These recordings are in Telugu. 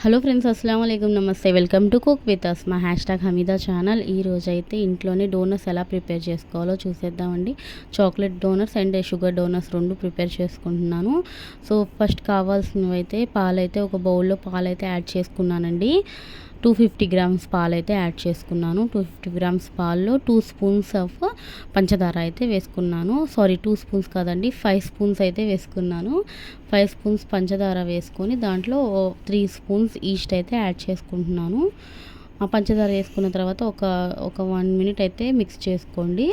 హలో ఫ్రెండ్స్ అస్సలం అయికం నమస్తే. Welcome to cook with Asma hashtag Hamida channel. ఈ రోజు అయితే ఇంట్లోనే డోనర్స్ ఎలా ప్రిపేర్ చేసుకోవాలో చూసేద్దామండి. Chocolate donuts and sugar donuts రెండు ప్రిపేర్ చేసుకుంటున్నాను. సో ఫస్ట్ కావాల్సినవి అయితే పాలైతే ఒక బౌల్లో పాలైతే యాడ్ చేసుకున్నానండి. టూ ఫిఫ్టీ గ్రామ్స్ పాలు అయితే యాడ్ చేసుకున్నాను. టూ ఫిఫ్టీ గ్రామ్స్ పాల్లో టూ స్పూన్స్ ఆఫ్ పంచదార అయితే వేసుకున్నాను. సారీ టూ స్పూన్స్ కాదండి ఫైవ్ స్పూన్స్ అయితే వేసుకున్నాను. ఫైవ్ స్పూన్స్ పంచదార వేసుకొని దాంట్లో త్రీ స్పూన్స్ ఈస్ట్ అయితే యాడ్ చేసుకుంటున్నాను. ఆ పంచదార వేసుకున్న తర్వాత ఒక ఒక వన్ మినిట్ అయితే మిక్స్ చేసుకోండి.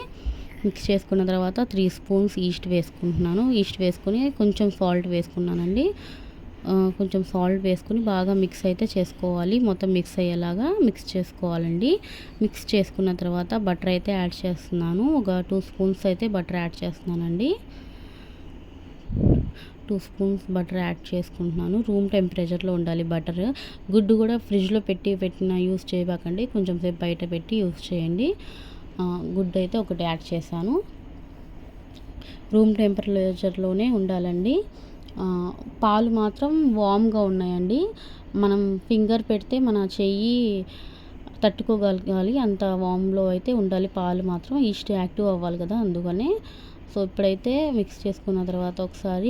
మిక్స్ చేసుకున్న తర్వాత త్రీ స్పూన్స్ ఈస్ట్ వేసుకుంటున్నాను. ఈస్ట్ వేసుకుని కొంచెం సాల్ట్ వేసుకున్నానండి. కొంచెం సాల్ట్ వేసుకుని బాగా మిక్స్ అయితే చేసుకోవాలి. మొత్తం మిక్స్ అయ్యేలాగా మిక్స్ చేసుకోవాలండి. మిక్స్ చేసుకున్న తర్వాత బటర్ అయితే యాడ్ చేస్తున్నాను. ఒక టూ స్పూన్స్ అయితే బటర్ యాడ్ చేస్తున్నానండి. టూ స్పూన్స్ బటర్ యాడ్ చేసుకుంటున్నాను. రూమ్ టెంపరేచర్లో ఉండాలి బటర్. గుడ్డు కూడా ఫ్రిడ్జ్లో పెట్టి పెట్టిన యూస్ చేయబాకండి. కొంచెం సేపు బయట పెట్టి యూస్ చేయండి. గుడ్డు అయితే ఒకటి యాడ్ చేశాను. రూమ్ టెంపరేచర్లోనే ఉండాలండి. పాలు మాత్రం వామ్గా ఉన్నాయండి. మనం ఫింగర్ పెడితే మన చెయ్యి తట్టుకోగలగాలి అంత వామ్లో అయితే ఉండాలి. పాలు మాత్రం ఈస్ట్ యాక్టివ్ అవ్వాలి కదా అందుకనే. సో ఇప్పుడైతే మిక్స్ చేసుకున్న తర్వాత ఒకసారి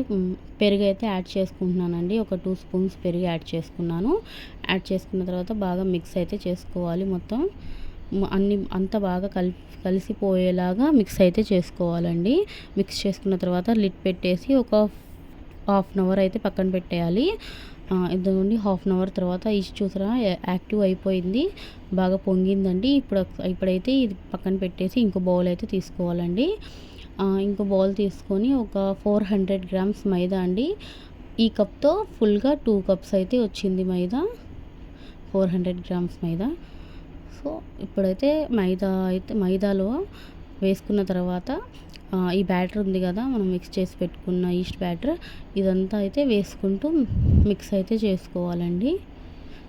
పెరుగు అయితే యాడ్ చేసుకుంటున్నానండి. ఒక టూ స్పూన్స్ పెరుగు యాడ్ చేసుకున్నాను. యాడ్ చేసుకున్న తర్వాత బాగా మిక్స్ అయితే చేసుకోవాలి మొత్తం. అన్ని అంత బాగా కలిపి కలిసిపోయేలాగా మిక్స్ అయితే చేసుకోవాలండి. మిక్స్ చేసుకున్న తర్వాత లిడ్ పెట్టేసి ఒక హాఫ్ అన్ అవర్ అయితే పక్కన పెట్టేయాలి. ఇదిగోండి హాఫ్ అన్ అవర్ తర్వాత ఇచ్చి చూసారా యాక్టివ్ అయిపోయింది బాగా పొంగిందండి. ఇప్పుడు ఇప్పుడైతే ఇది పక్కన పెట్టేసి ఇంకో బౌల్ అయితే తీసుకోవాలండి. ఇంకో బౌల్ తీసుకొని ఒక ఫోర్ హండ్రెడ్ గ్రామ్స్ మైదా అండి. ఈ కప్తో ఫుల్గా టూ కప్స్ అయితే వచ్చింది maida four hundred grams maida. So ఇప్పుడైతే మైదా అయితే మైదాలో వేసుకున్న తర్వాత ఈ బ్యాటర్ ఉంది కదా మనం మిక్స్ చేసి పెట్టుకున్న ఈస్ట్ బ్యాటర్ ఇదంతా అయితే వేసుకుంటూ మిక్స్ అయితే చేసుకోవాలండి.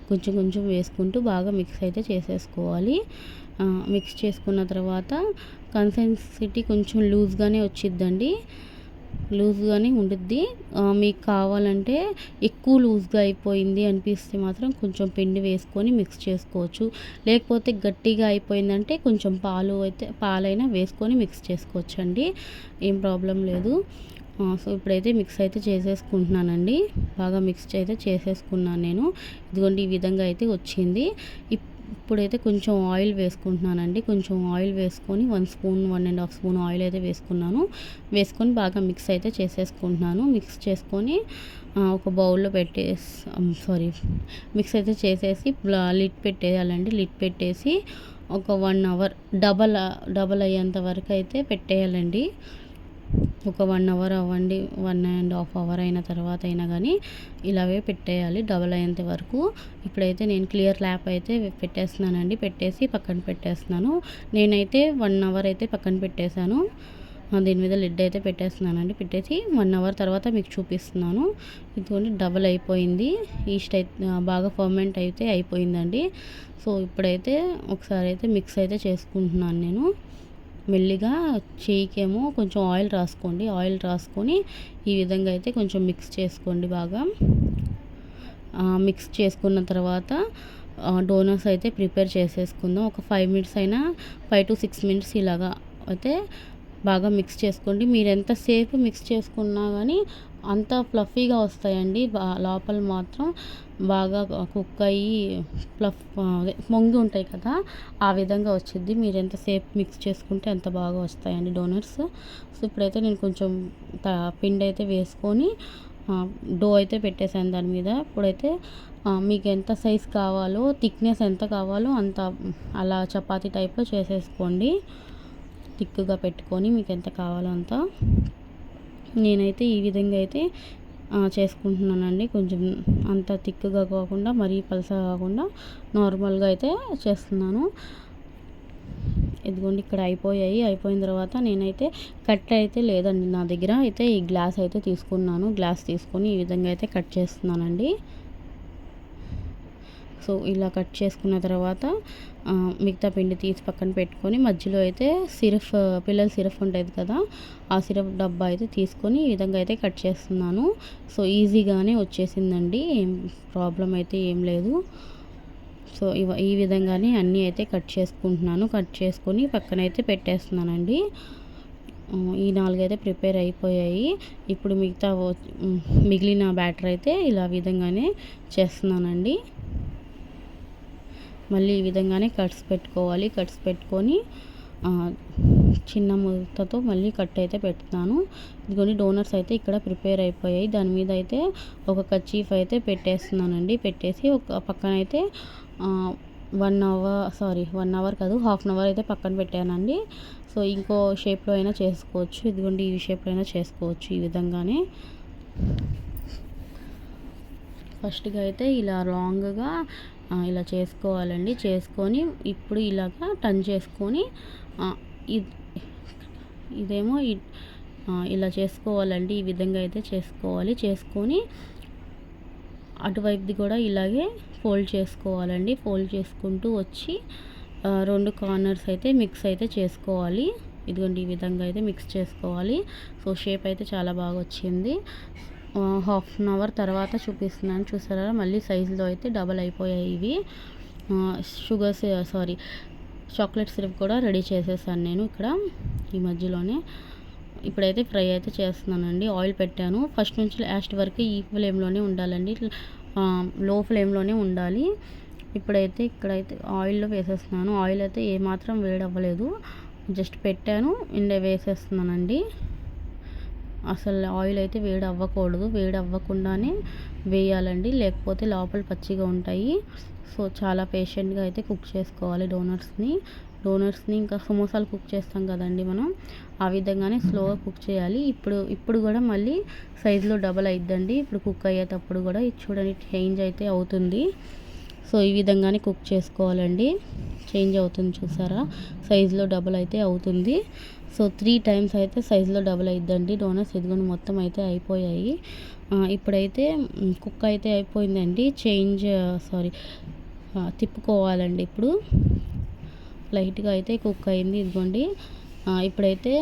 కొంచెం కొంచెం వేసుకుంటూ బాగా మిక్స్ అయితే చేసేసుకోవాలి. మిక్స్ చేసుకున్న తర్వాత కన్సిస్టెన్సీ కొంచెం లూజ్గానే వచ్చిద్దండి. లూజ్గానే ఉండుద్ది. మీకు కావాలంటే ఎక్కువ లూజ్గా అయిపోయింది అనిపిస్తే మాత్రం కొంచెం పిండి వేసుకొని మిక్స్ చేసుకోవచ్చు. లేకపోతే గట్టిగా అయిపోయిందంటే కొంచెం పాలు అయితే పాలైనా వేసుకొని మిక్స్ చేసుకోవచ్చు అండి ఏం ప్రాబ్లం లేదు. సో ఇప్పుడైతే మిక్స్ అయితే చేసేసుకుంటున్నానండి. బాగా మిక్స్ అయితే చేసేసుకున్నాను నేను. ఇదిగోండి ఈ విధంగా అయితే వచ్చింది. ఇప్పుడైతే కొంచెం ఆయిల్ వేసుకుంటున్నానండి. కొంచెం ఆయిల్ వేసుకొని one spoon one and half spoon oil అయితే వేసుకున్నాను. వేసుకొని బాగా మిక్స్ అయితే చేసేసుకుంటున్నాను. మిక్స్ చేసుకొని ఒక బౌల్లో పెట్టేసి సారీ మిక్స్ అయితే చేసేసి లిడ్ పెట్టేయాలండి. లిడ్ పెట్టేసి ఒక వన్ అవర్ డబల్ డబల్ అయ్యేంత వరకు అయితే పెట్టేయాలండి. ఒక వన్ అవర్ అవ్వండి వన్ అండ్ హాఫ్ అవర్ అయిన తర్వాత అయినా కానీ ఇలాగే పెట్టేయాలి డబల్ అయ్యేంత వరకు. ఇప్పుడైతే నేను క్లియర్ ల్యాప్ అయితే పెట్టేస్తున్నానండి పెట్టేసి పక్కన పెట్టేస్తున్నాను. నేనైతే వన్ అవర్ అయితే పక్కన పెట్టేశాను. దీని మీద లిడ్ అయితే పెట్టేస్తున్నానండి పెట్టేసి వన్ అవర్ తర్వాత మీకు చూపిస్తున్నాను. ఇదిగోండి డబల్ అయిపోయింది. ఈస్ట్ అయితే బాగా ఫర్మెంట్ అయితే అయిపోయిందండి. సో ఇప్పుడైతే ఒకసారి అయితే మిక్స్ అయితే చేసుకుంటున్నాను నేను. మెల్లిగా చేయికేమో కొంచెం ఆయిల్ రాసుకోండి. ఆయిల్ రాసుకొని ఈ విధంగా అయితే కొంచెం మిక్స్ చేసుకోండి బాగా. మిక్స్ చేసుకున్న తర్వాత డోనర్స్ అయితే ప్రిపేర్ చేసేసుకుందాం. ఒక ఫైవ్ మినిట్స్ అయినా ఫైవ్ టు సిక్స్ మినిట్స్ ఇలాగా అయితే బాగా మిక్స్ చేసుకోండి. మీరు ఎంతసేపు మిక్స్ చేసుకున్నా కానీ అంత ఫ్లఫీగా వస్తాయండి. లోపల మాత్రం బాగా కుక్ అయ్యి ఫ్లఫ్ అదే పొంగి ఉంటాయి కదా ఆ విధంగా వచ్చింది మీరు ఎంతసేపు మిక్స్ చేసుకుంటే అంత బాగా వస్తాయండి డోనట్స్ సో ఇప్పుడైతే నేను కొంచెం పిండి అయితే వేసుకొని డో అయితే పెట్టేశాను దాని మీద. ఇప్పుడైతే మీకు ఎంత సైజ్ కావాలో థిక్నెస్ ఎంత కావాలో అంత అలా చపాతీ టైప్లో చేసేసుకోండి. థిక్గా పెట్టుకొని మీకు ఎంత కావాలో అంత నేనైతే ఈ విధంగా అయితే చేసుకుంటున్నానండి. కొంచెం అంత థిక్గా కాకుండా మరీ పలసగా కాకుండా నార్మల్గా అయితే చేస్తున్నాను. ఇదిగోండి ఇక్కడ అయిపోయాయి. అయిపోయిన తర్వాత నేనైతే కట్ అయితే లేదండి నా దగ్గర. అయితే ఈ గ్లాస్ అయితే తీసుకున్నాను. గ్లాస్ తీసుకొని ఈ విధంగా అయితే కట్ చేస్తున్నానండి. సో ఇలా కట్ చేసుకున్న తర్వాత మిగతా పిండి తీసి పక్కన పెట్టుకొని మధ్యలో అయితే సిరఫ్ పిల్లల సిరఫ్ ఉంటుంది కదా ఆ సిరఫ్ డబ్బా అయితే తీసుకొని ఈ విధంగా అయితే కట్ చేస్తున్నాను. సో ఈజీగానే వచ్చేసిందండి ఏం ప్రాబ్లం అయితే ఏం లేదు. సో ఇవ ఈ విధంగానే అన్నీ అయితే కట్ చేసుకుంటున్నాను కట్ చేసుకొని పక్కనైతే పెట్టేస్తున్నానండి. ఈ నాలుగైతే ప్రిపేర్ అయిపోయాయి. ఇప్పుడు మిగతా మిగిలిన బ్యాటర్ అయితే ఇలా విధంగానే చేస్తున్నానండి. మళ్ళీ ఈ విధంగానే కట్స్ పెట్టుకోవాలి. కట్స్ పెట్టుకొని చిన్న ముద్దతో మళ్ళీ కట్ అయితే పెడుతున్నాను ఇదిగోని డోనర్స్ అయితే ఇక్కడ ప్రిపేర్ అయిపోయాయి. దాని మీద అయితే ఒక కచీఫ్ అయితే పెట్టేస్తున్నానండి. పెట్టేసి ఒక పక్కన అయితే one hour sorry one hour కాదు హాఫ్ అన్ అవర్ అయితే పక్కన పెట్టానండి. సో ఇంకో షేప్లో అయినా చేసుకోవచ్చు. ఇదిగోండి ఈ షేప్లో అయినా చేసుకోవచ్చు ఈ విధంగానే. ఫస్ట్గా అయితే ఇలా లాంగ్గా ఇలా చేసుకోవాలండి. చేసుకొని ఇప్పుడు ఇలాగా టర్న్ చేసుకొని ఇదేమో ఇలా చేసుకోవాలండి. ఈ విధంగా అయితే చేసుకోవాలి. చేసుకొని అటువైపుది కూడా ఇలాగే ఫోల్డ్ చేసుకోవాలండి. ఫోల్డ్ చేసుకుంటూ వచ్చి రెండు కార్నర్స్ అయితే మిక్స్ అయితే చేసుకోవాలి. ఇదిగోండి ఈ విధంగా అయితే మిక్స్ చేసుకోవాలి. సో షేప్ అయితే చాలా బాగా వచ్చింది. హాఫ్ అన్ అవర్ తర్వాత చూపిస్తున్నాను. చూసారా? మళ్ళీ సైజులో అయితే డబల్ అయిపోయాయి ఇవి. షుగర్స్ సారీ చాక్లెట్ సిరప్ కూడా రెడీ చేసేసాను నేను ఇక్కడ ఈ మధ్యలోనే. ఇప్పుడైతే ఫ్రై అయితే చేస్తున్నానండి. ఆయిల్ పెట్టాను. ఫస్ట్ నుంచి లాస్ట్ వరకు ఈ ఫ్లేమ్లోనే ఉండాలండి. లో ఫ్లేమ్లోనే ఉండాలి. ఇప్పుడైతే ఇక్కడైతే ఆయిల్లో వేసేస్తున్నాను. ఆయిల్ అయితే ఏమాత్రం వేడవ్వలేదు. జస్ట్ పెట్టాను. ఇండే వేసేస్తున్నానండి. అసలు ఆయిల్ అయితే వేడి అవ్వకూడదు వేడి అవ్వకుండానే వేయాలండి. లేకపోతే లోపల పచ్చిగా ఉంటాయి. సో చాలా పేషెంట్గా అయితే కుక్ చేసుకోవాలి డోనట్స్ని. డోనట్స్ని ఇంకా సమోసాలు కుక్ చేస్తాం కదండి మనం. ఆ విధంగానే స్లోగా కుక్ చేయాలి. ఇప్పుడు ఇప్పుడు కూడా మళ్ళీ సైజులో డబల్ అయిద్దండి. ఇప్పుడు కుక్ అయ్యేటప్పుడు కూడా ఇది చూడండి చేంజ్ అయితే అవుతుంది. సో ఈ విధంగానే కుక్ చేసుకోవాలండి. చేంజ్ అవుతుంది చూసారా? సైజులో డబల్ అయితే అవుతుంది. సో త్రీ టైమ్స్ అయితే సైజులో డబల్ అయిద్దండి. డోనట్స్ ఎదుగుని మొత్తం అయితే అయిపోయాయి. ఇప్పుడైతే కుక్ అయితే అయిపోయిందండి. చేంజ్ సారీ తిప్పుకోవాలండి ఇప్పుడు. లైట్గా అయితే కుక్ అయింది ఇదిగోండి. ఇప్పుడైతే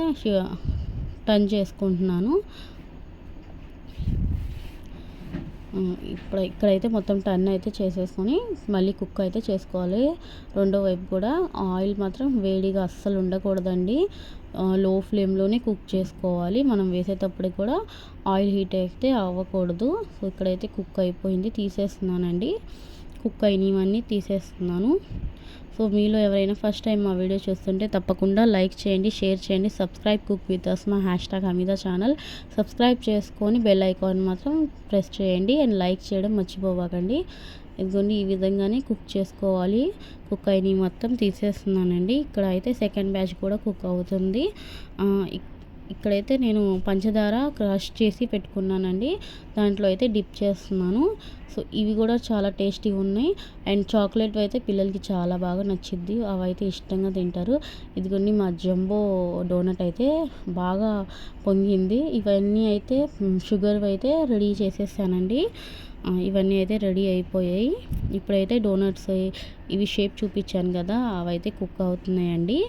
టర్న్ చేసుకుంటున్నాను. ఇప్పుడు ఇక్కడైతే మొత్తం టర్న్ అయితే చేసేసుకొని మళ్ళీ కుక్ అయితే చేసుకోవాలి. రెండో వైపు కూడా ఆయిల్ మాత్రం వేడిగా అస్సలు ఉండకూడదండి. లో ఫ్లేమ్లోనే కుక్ చేసుకోవాలి. మనం వేసేటప్పుడు కూడా ఆయిల్ హీట్ అయితే అవ్వకూడదు. సో ఇక్కడైతే కుక్ అయిపోయింది తీసేస్తున్నానండి. కుక్ అయినవన్నీ తీసేస్తున్నాను. సో మీలో ఎవరైనా ఫస్ట్ టైం మా వీడియో చూస్తుంటే తప్పకుండా లైక్ చేయండి షేర్ చేయండి subscribe cook with Asma hashtag Hamida channel subscribe చేసుకొని బెల్ ఐకాన్ మాత్రం ప్రెస్ చేయండి అండ్ లైక్ చేయడం మర్చిపోవాకండి. ఇదిగోండి ఈ విధంగానే కుక్ చేసుకోవాలి. కుక్ అయినవి మొత్తం తీసేస్తున్నానండి. ఇక్కడ అయితే సెకండ్ బ్యాచ్ కూడా కుక్ అవుతుంది. ఇక్కడైతే నేను పంచదార క్రష్ చేసి పెట్టుకున్నానండి. దాంట్లో అయితే డిప్ చేస్తున్నాను. సో ఇవి కూడా చాలా టేస్టీగా ఉన్నాయి. అండ్ చాక్లెట్ అయితే పిల్లలకి చాలా బాగా నచ్చిద్ది. అవైతే ఇష్టంగా తింటారు. ఇదిగోండి మా జంబో డోనట్ అయితే బాగా పొంగింది. ఇవన్నీ అయితే షుగర్ అయితే రెడీ చేసేసానండి. ఇవన్నీ అయితే రెడీ అయిపోయాయి. ఇప్పుడైతే డోనట్స్ ఇవి షేప్ చూపించాను కదా అవైతే కుక్ అవుతున్నాయండి.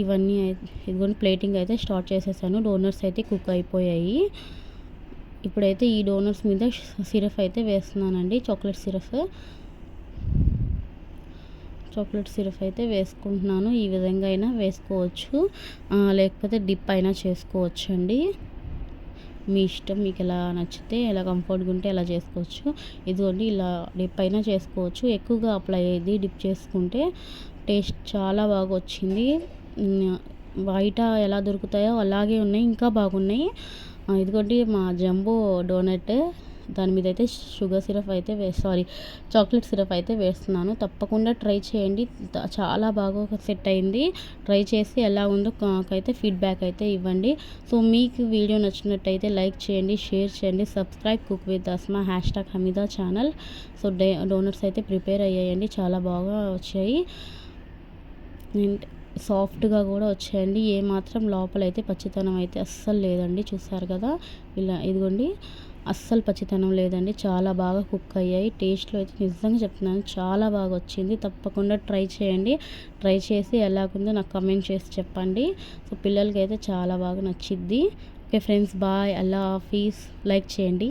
ఇవన్నీ ఇదిగోండి ప్లేటింగ్ అయితే స్టార్ట్ చేసేసాను. డోనర్స్ అయితే కుక్ అయిపోయాయి. ఇప్పుడైతే ఈ డోనర్స్ మీద సిరప్ అయితే వేస్తున్నానండి. చాక్లెట్ సిరప్ చాక్లెట్ సిరప్ అయితే వేసుకుంటున్నాను. ఈ విధంగా అయినా వేసుకోవచ్చు. లేకపోతే డిప్ అయినా చేసుకోవచ్చు అండి మీ ఇష్టం మీకు ఎలా నచ్చితే ఎలా కంఫర్ట్గా ఉంటే ఎలా చేసుకోవచ్చు. ఇదిగోండి ఇలా డిప్ అయినా చేసుకోవచ్చు. ఎక్కువగా అప్లై అయ్యేది డిప్ చేసుకుంటే టేస్ట్ చాలా బాగా వచ్చింది బయట ఎలా దొరుకుతాయో అలాగే ఉన్నాయి ఇంకా బాగున్నాయి. ఇదిగోండి మా జంబో డోనట్. దాని మీద అయితే షుగర్ సిరప్ అయితే వే సారీ చాక్లెట్ సిరప్ అయితే వేస్తున్నాను. తప్పకుండా ట్రై చేయండి. చాలా బాగా సెట్ అయింది. ట్రై చేసి ఎలా ఉందో అయితే ఫీడ్బ్యాక్ అయితే ఇవ్వండి. సో మీకు వీడియో నచ్చినట్టయితే లైక్ చేయండి షేర్ చేయండి subscribe cook with Asma hashtag Hamida channel. So the donuts అయితే ప్రిపేర్ అయ్యాయండి. చాలా బాగా వచ్చాయి. సాఫ్ట్గా కూడా వచ్చాయండి. ఏమాత్రం లోపలైతే పచ్చితనం అయితే అస్సలు లేదండి. చూసారు కదా? ఇలా ఇదిగోండి. అస్సలు పచ్చితనం లేదండి. చాలా బాగా కుక్ అయ్యాయి. టేస్ట్లో అయితే నిజంగా చెప్తున్నాను చాలా బాగా వచ్చింది. తప్పకుండా ట్రై చేయండి. ట్రై చేసి ఎలాగుందో నాకు కమెంట్ చేసి చెప్పండి. సో పిల్లలకి అయితే చాలా బాగా నచ్చిద్ది. Okay friends bye. అల్లా ఆఫీస్ లైక్ చేయండి.